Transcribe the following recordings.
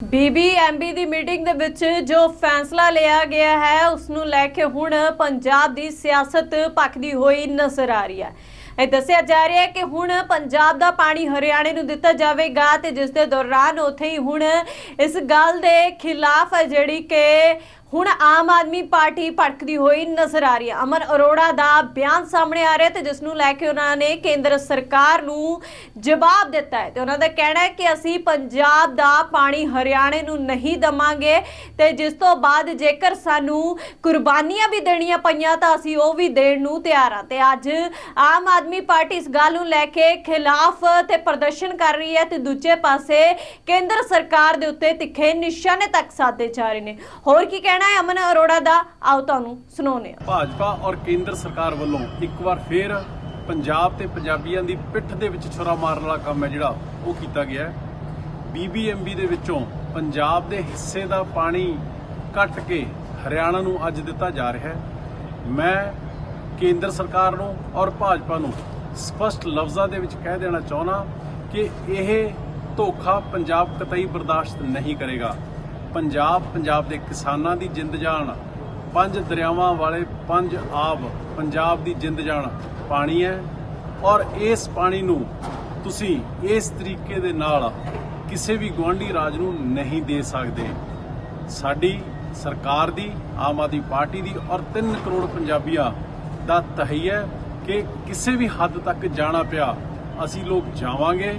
BBMB ਦੀ meeting ਦੇ ਵਿੱਚ ਜੋ ਫੈਸਲਾ ਲਿਆ ਗਿਆ ਹੈ, ਉਸ ਨੂੰ ਲੈ ਕੇ ਹੁਣ ਪੰਜਾਬ ਦੀ ਸਿਆਸਤ ਭਖਦੀ ਹੋਈ ਨਜ਼ਰ ਆ ਰਹੀ ਹੈ। ਇਹ ਦੱਸਿਆ ਜਾ ਰਿਹਾ ਹੈ ਕਿ ਹੁਣ ਪੰਜਾਬ ਦਾ ਪਾਣੀ ਹਰਿਆਣੇ ਨੂੰ ਦਿੱਤਾ ਜਾਵੇਗਾ ਤੇ ਜਿਸ ਦੇ ਦੌਰਾਨ ਉੱਥੇ ਹੀ ਹੁਣ ਇਸ ਗੱਲ ਦੇ ਖਿਲਾਫ ਜਿਹੜੀ ਕਿ ਹੁਣ ਆਮ ਆਦਮੀ ਪਾਰਟੀ ਭੜਕਦੀ ਹੋਈ ਨਜ਼ਰ ਆ ਰਹੀ ਹੈ। ਅਮਨ ਅਰੋੜਾ ਦਾ ਬਿਆਨ ਸਾਹਮਣੇ ਆ ਰਿਹਾ ਤੇ ਜਿਸ ਨੂੰ ਲੈ ਕੇ ਉਹਨਾਂ ਨੇ ਕੇਂਦਰ ਸਰਕਾਰ ਨੂੰ ਜਵਾਬ ਦਿੱਤਾ ਹੈ ਤੇ ਉਹਨਾਂ ਦਾ ਕਹਿਣਾ ਹੈ ਕਿ ਅਸੀਂ ਪੰਜਾਬ ਦਾ ਪਾਣੀ ਹਰਿਆਣੇ ਨੂੰ ਨਹੀਂ ਦਵਾਂਗੇ ਤੇ ਜਿਸ ਤੋਂ ਬਾਅਦ ਜੇਕਰ ਸਾਨੂੰ ਕੁਰਬਾਨੀਆਂ ਵੀ ਦੇਣੀਆਂ ਪਈਆਂ ਤਾਂ ਅਸੀਂ ਉਹ ਵੀ ਦੇਣ ਨੂੰ ਤਿਆਰ ਹਾਂ। ਤੇ ਅੱਜ ਆਮ ਆਦਮੀ ਪਾਰਟੀ ਇਸ ਗੱਲ ਨੂੰ ਲੈ ਕੇ ਖਿਲਾਫ ਤੇ ਪ੍ਰਦਰਸ਼ਨ ਕਰ ਰਹੀ ਹੈ ਤੇ ਦੂਜੇ ਪਾਸੇ ਕੇਂਦਰ ਸਰਕਾਰ ਦੇ ਉੱਤੇ ਤਿੱਖੇ ਨਿਸ਼ਾਨੇ ਤੱਕ ਸਾਧੇ ਜਾ ਰਹੇ ਨੇ। ਹੋਰ ਕੀ ਕਹਿਣਾ ਹੈ ਅਮਨ ਅਰੋੜਾ ਦਾ? ਆਓ ਤੁਹਾਨੂੰ ਸੁਣਾਉਂਦੇ ਹਾਂ। ਭਾਜਪਾ ਔਰ ਕੇਂਦਰ ਸਰਕਾਰ ਵੱਲੋਂ ਇੱਕ ਵਾਰ ਫੇਰ ਪੰਜਾਬ ਤੇ ਪੰਜਾਬੀਆਂ ਦੀ ਪਿੱਠ ਦੇ ਵਿੱਚ ਛੁਰਾ ਮਾਰਨ ਵਾਲਾ ਕੰਮ ਹੈ ਜਿਹੜਾ, ਉਹ ਕੀਤਾ ਗਿਆ ਹੈ। ਬੀਬੀਐਮਬੀ ਦੇ ਵਿੱਚੋਂ ਪੰਜਾਬ ਦੇ ਹਿੱਸੇ ਦਾ ਪਾਣੀ ਕੱਟ ਕੇ ਹਰਿਆਣਾ ਨੂੰ ਅੱਜ ਦਿੱਤਾ ਜਾ ਰਿਹਾ ਹੈ। ਮੈਂ ਕੇਂਦਰ ਸਰਕਾਰ ਨੂੰ ਔਰ ਭਾਜਪਾ ਨੂੰ ਸਪਸ਼ਟ ਲਫ਼ਜ਼ਾਂ ਦੇ ਵਿੱਚ ਕਹਿ ਦੇਣਾ ਚਾਹੁੰਦਾ ਕਿ ਇਹ ਧੋਖਾ ਪੰਜਾਬ ਕਤਈ ਬਰਦਾਸ਼ਤ ਨਹੀਂ ਕਰੇਗਾ। ਪੰਜਾਬ ਪੰਜਾਬ ਦੇ ਕਿਸਾਨਾਂ ਦੀ ਜਿੰਦ ਜਾਨ। ਪੰਜ ਦਰਿਆਵਾਂ ਵਾਲੇ ਪੰਜ ਆਬ ਪੰਜਾਬ ਦੀ ਜਿੰਦ ਜਾਨ। ਪਾਣੀ ਹੈ ਔਰ ਇਸ ਪਾਣੀ ਨੂੰ ਤੁਸੀਂ ਇਸ ਤਰੀਕੇ ਦੇ ਨਾਲ ਕਿਸੇ ਵੀ ਗੁਆਂਢੀ ਰਾਜ ਨੂੰ ਨਹੀਂ ਦੇ ਸਕਦੇ। ਸਾਡੀ ਸਰਕਾਰ ਦੀ, ਆਮ ਆਦਮੀ ਪਾਰਟੀ ਦੀ ਔਰ 3 ਕਰੋੜ ਪੰਜਾਬੀਆਂ ਦਾ ਤਹਈਆ ਕਿ ਕਿਸੇ ਵੀ ਹੱਦ ਤੱਕ ਜਾਣਾ ਪਿਆ, ਅਸੀਂ ਲੋਕ ਜਾਵਾਂਗੇ।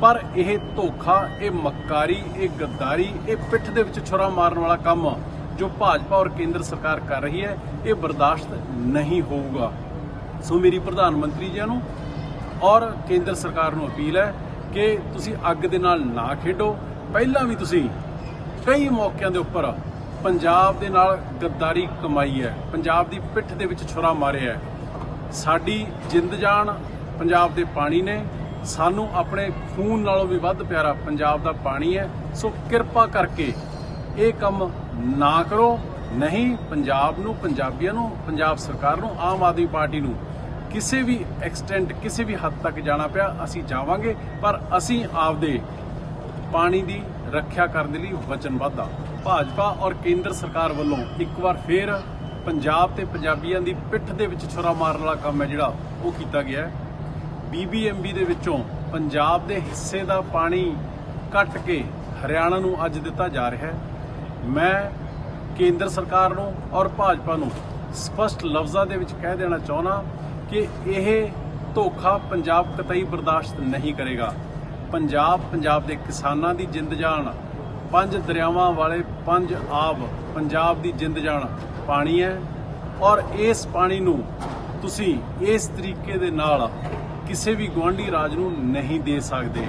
ਪਰ ਇਹ ਧੋਖਾ, ਇਹ ਮੱਕਾਰੀ, ਇਹ ਗੱਦਾਰੀ, ਇਹ ਪਿੱਠ ਦੇ ਵਿੱਚ ਛੁਰਾ ਮਾਰਨ ਵਾਲਾ ਕੰਮ ਜੋ ਭਾਜਪਾ ਔਰ ਕੇਂਦਰ ਸਰਕਾਰ ਕਰ ਰਹੀ ਹੈ, ਇਹ ਬਰਦਾਸ਼ਤ ਨਹੀਂ ਹੋਊਗਾ। ਸੋ ਮੇਰੀ ਪ੍ਰਧਾਨ ਮੰਤਰੀ ਜੀ ਨੂੰ ਔਰ ਕੇਂਦਰ ਸਰਕਾਰ ਨੂੰ ਅਪੀਲ ਹੈ ਕਿ ਤੁਸੀਂ ਅੱਗ ਦੇ ਨਾਲ ਨਾ ਖੇਡੋ। ਪਹਿਲਾਂ ਵੀ ਤੁਸੀਂ ਕਈ ਮੌਕਿਆਂ ਦੇ ਉੱਪਰ ਪੰਜਾਬ ਦੇ ਨਾਲ ਗੱਦਾਰੀ ਕਮਾਈ ਹੈ, ਪੰਜਾਬ ਦੀ ਪਿੱਠ ਦੇ ਵਿੱਚ ਛੁਰਾ ਮਾਰਿਆ ਹੈ। ਸਾਡੀ ਜਿੰਦ ਜਾਨ, ਪੰਜਾਬ ਦੇ ਪਾਣੀ ਨੇ ਸਾਨੂੰ ਆਪਣੇ ਖੂਨ ਨਾਲੋਂ ਵੀ ਵੱਧ ਪਿਆਰਾ ਪੰਜਾਬ ਦਾ ਪਾਣੀ ਹੈ। ਸੋ ਕਿਰਪਾ ਕਰਕੇ ਇਹ ਕੰਮ ਨਾ ਕਰੋ। ਨਹੀਂ, ਪੰਜਾਬ ਨੂੰ, ਪੰਜਾਬੀਆਂ ਨੂੰ, ਪੰਜਾਬ ਸਰਕਾਰ ਨੂੰ, ਆਮ ਆਦਮੀ ਪਾਰਟੀ ਨੂੰ ਕਿਸੇ ਵੀ ਐਕਸਟੈਂਟ ਕਿਸੇ ਵੀ ਹੱਦ ਤੱਕ ਜਾਣਾ ਪਿਆ, ਅਸੀਂ ਜਾਵਾਂਗੇ। ਪਰ ਅਸੀਂ ਆਪਦੇ ਪਾਣੀ ਦੀ ਰੱਖਿਆ ਕਰਨ ਦੇ ਲਈ ਵਚਨਬੱਧ ਹਾਂ ਭਾਜਪਾ ਔਰ ਕੇਂਦਰ ਸਰਕਾਰ ਵੱਲੋਂ ਇੱਕ ਵਾਰ ਫੇਰ ਪੰਜਾਬ ਤੇ ਪੰਜਾਬੀਆਂ ਦੀ ਪਿੱਠ ਦੇ ਵਿੱਚ ਛੁਰਾ ਮਾਰਨ ਵਾਲਾ ਕੰਮ ਹੈ ਜਿਹੜਾ ਉਹ ਕੀਤਾ ਗਿਆ ਹੈ। ਬੀਬੀਐਮਬੀ ਦੇ ਵਿੱਚੋਂ ਪੰਜਾਬ ਦੇ ਹਿੱਸੇ ਦਾ ਪਾਣੀ ਕੱਟ ਕੇ ਹਰਿਆਣਾ ਨੂੰ ਅੱਜ ਦਿੱਤਾ ਜਾ ਰਿਹਾ ਹੈ। ਮੈਂ ਕੇਂਦਰ ਸਰਕਾਰ ਨੂੰ ਔਰ ਭਾਜਪਾ ਨੂੰ ਸਪਸ਼ਟ ਲਫ਼ਜ਼ਾਂ ਦੇ ਵਿੱਚ ਕਹਿ ਦੇਣਾ ਚਾਹੁੰਦਾ ਕਿ ਇਹ ਧੋਖਾ ਪੰਜਾਬ ਕਤਈ ਬਰਦਾਸ਼ਤ ਨਹੀਂ ਕਰੇਗਾ। ਪੰਜਾਬ ਪੰਜਾਬ ਦੇ ਕਿਸਾਨਾਂ ਦੀ ਜਿੰਦ ਜਾਨ, ਪੰਜ ਦਰਿਆਵਾਂ ਵਾਲੇ ਪੰਜ ਆਬ, ਪੰਜਾਬ ਦੀ ਜਿੰਦ ਜਾਨ ਪਾਣੀ ਹੈ ਔਰ ਇਸ ਪਾਣੀ ਨੂੰ ਤੁਸੀਂ ਇਸ ਤਰੀਕੇ ਦੇ ਨਾਲ ਕਿਸੇ ਵੀ ਗੁਆਂਢੀ ਰਾਜ ਨੂੰ ਨਹੀਂ ਦੇ ਸਕਦੇ।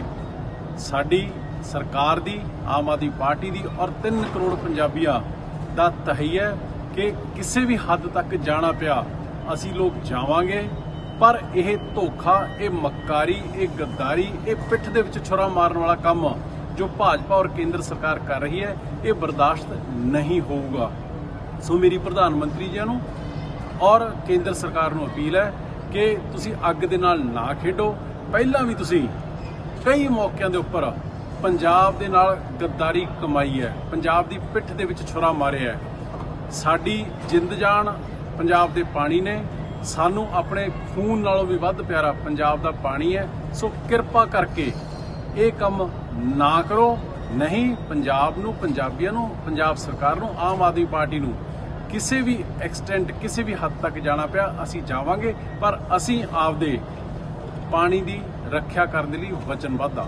ਸਾਡੀ ਸਰਕਾਰ ਦੀ, ਆਮ ਆਦਮੀ ਪਾਰਟੀ ਦੀ ਔਰ 3 ਕਰੋੜ ਪੰਜਾਬੀਆਂ ਦਾ ਤਹਈਆ ਕਿ ਕਿਸੇ ਵੀ ਹੱਦ ਤੱਕ ਜਾਣਾ ਪਿਆ, ਅਸੀਂ ਲੋਕ ਜਾਵਾਂਗੇ, ਪਰ ਇਹ ਧੋਖਾ, ਇਹ ਮੱਕਾਰੀ, ਇਹ ਗੱਦਾਰੀ, ਇਹ ਪਿੱਠ ਦੇ ਵਿੱਚ ਛੁਰਾ ਮਾਰਨ ਵਾਲਾ ਕੰਮ ਜੋ ਭਾਜਪਾ ਔਰ ਕੇਂਦਰ ਸਰਕਾਰ ਕਰ ਰਹੀ ਹੈ, ਇਹ ਬਰਦਾਸ਼ਤ ਨਹੀਂ ਹੋਊਗਾ। ਸੋ ਮੇਰੀ ਪ੍ਰਧਾਨ ਮੰਤਰੀ ਜੀ ਨੂੰ ਔਰ ਕੇਂਦਰ ਸਰਕਾਰ ਨੂੰ ਅਪੀਲ ਹੈ ਕਿ ਤੁਸੀਂ ਅੱਗ ਦੇ ਨਾਲ ਨਾ ਖੇਡੋ। ਪਹਿਲਾਂ ਵੀ ਤੁਸੀਂ ਕਈ ਮੌਕਿਆਂ ਦੇ ਉੱਪਰ ਪੰਜਾਬ ਦੇ ਨਾਲ ਗੱਦਾਰੀ ਕਮਾਈ ਹੈ। ਪੰਜਾਬ ਦੀ ਪਿੱਠ ਦੇ ਵਿੱਚ ਛੁਰਾ ਮਾਰਿਆ ਹੈ। ਸਾਡੀ ਜਿੰਦ ਜਾਨ ਪੰਜਾਬ ਦੇ ਪਾਣੀ ਨੇ। ਸਾਨੂੰ ਆਪਣੇ ਖੂਨ ਨਾਲੋਂ ਵੀ ਵੱਧ ਪਿਆਰਾ ਪੰਜਾਬ ਦਾ ਪਾਣੀ ਹੈ। ਸੋ ਕਿਰਪਾ ਕਰਕੇ ਇਹ ਕੰਮ ਨਾ ਕਰੋ। ਨਹੀਂ, ਪੰਜਾਬ ਨੂੰ, ਪੰਜਾਬੀਆਂ ਨੂੰ, ਪੰਜਾਬ ਸਰਕਾਰ ਨੂੰ, ਆਮ ਆਦਮੀ ਪਾਰਟੀ ਨੂੰ ਕਿਸੇ ਵੀ ਐਕਸਟੈਂਟ ਕਿਸੇ ਵੀ ਹੱਦ ਤੱਕ ਜਾਣਾ ਪਿਆ, ਅਸੀਂ ਜਾਵਾਂਗੇ, ਪਰ ਅਸੀਂ ਆਪਦੇ ਪਾਣੀ ਦੀ ਰੱਖਿਆ ਕਰਨ ਦੇ ਲਈ ਵਚਨਬੱਧ ਹਾਂ